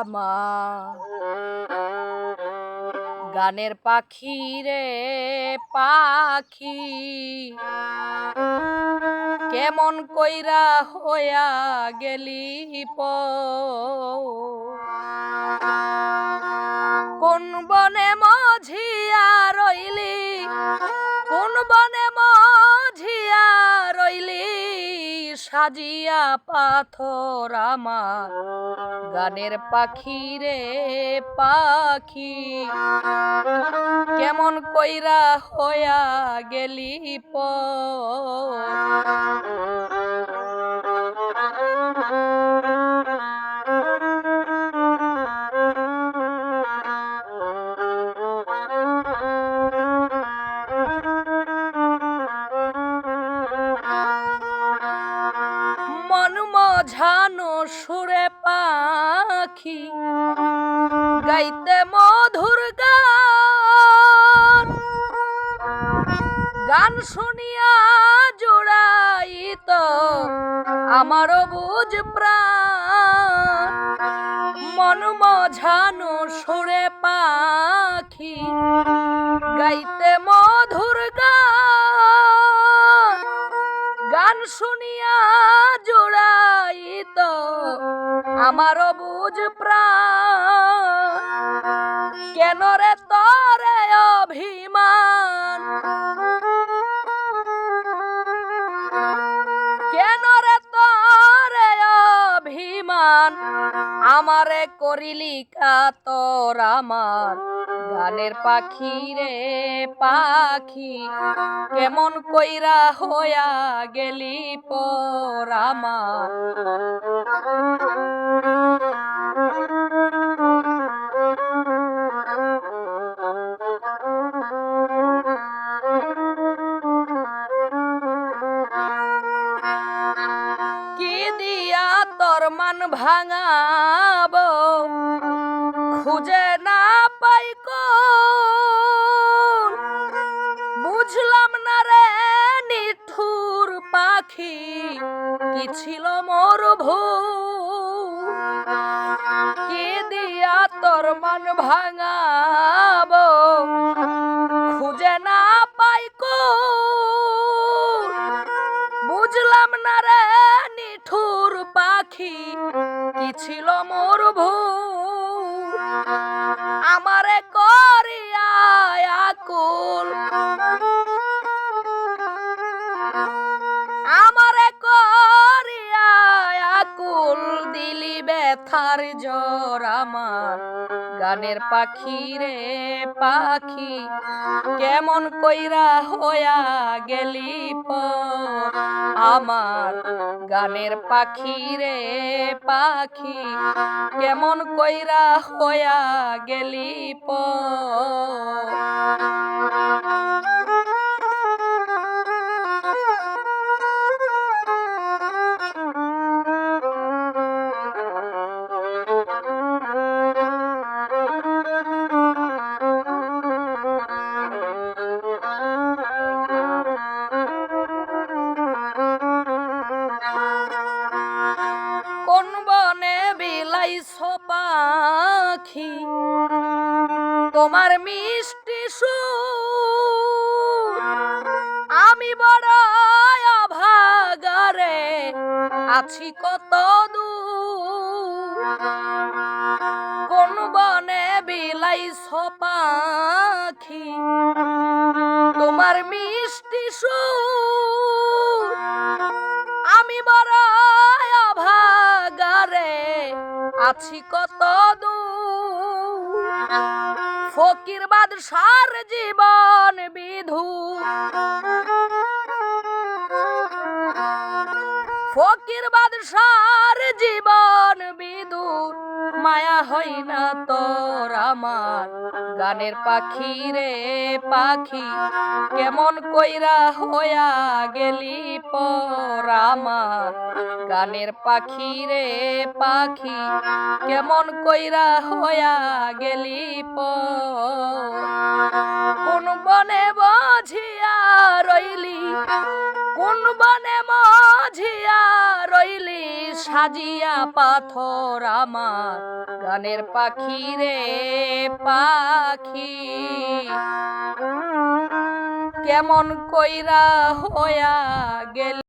আমার গানের পাখি রে পাখি কেমন কইরা হইয়া গেলি প? কোন বনে সাজিয়া পাথর আমার। গানের পাখি রে পাখি কেমন কইরা হইয়া গেলি প মঝানো সুরে পাখি, গাইতে মধুর গান। গান শুনিয়া জোড়াই তো আমারও বুঝ প্রাণ। মন সুরে পাখি, গাইতে মধুর গান শুনিয়া জোড়াই তো আমারও বুঝ প্রাণ। কেন রে তরে অভিমান? কেন রে তরে অভিমান? আমারে করিলি কাতর আমার। গানের পাখি রে পাখি, কেমন কইরা হইয়া গেলি পর আমার? তোর মান ভাঙাব? খুঁজে না পাই বুঝলাম না রে নিঠুর পাখি, কি ছিল মোর ভুল? কি দিয়া তোর মান ভাঙাব? খুঁজে না পাই কোন বুঝলাম না রে নিঠুর পাখি, কি ছিল মোর করিয়া আকুল। আমারে করিয়া আকুল দিলি ব্যথার জ্বর আমার। গানের পাখি রে পাখি, কেমন কইরা হইয়া গেলি আমার গানের পাখি রে পাখি, কেমন কইরা হইয়া গেলি বিলাই পাখি, তোমার মিষ্টি সুর। আমি বড় অভাগারে আছি কত কোন বনে বিলাই পাখি, তোমার মিষ্টি সুর। আছি কত ফকির ফকির বাদশার জীবন বিধু ফকির বাদশার জীবন বিধু মায়া হই না তোর আমার গানের পাখি রে পাখি, কেমন কইরা হইয়া গেলি পর আমার গানের পাখি রে পাখি, কেমন কইরা হইয়া গেলি পর? কোন বনে বাঝিয়া রইলি, কোন বনে সাজিয়া পাথর আমার গানের পাখি রে পাখি। কেমন কইরা হইয়া গেল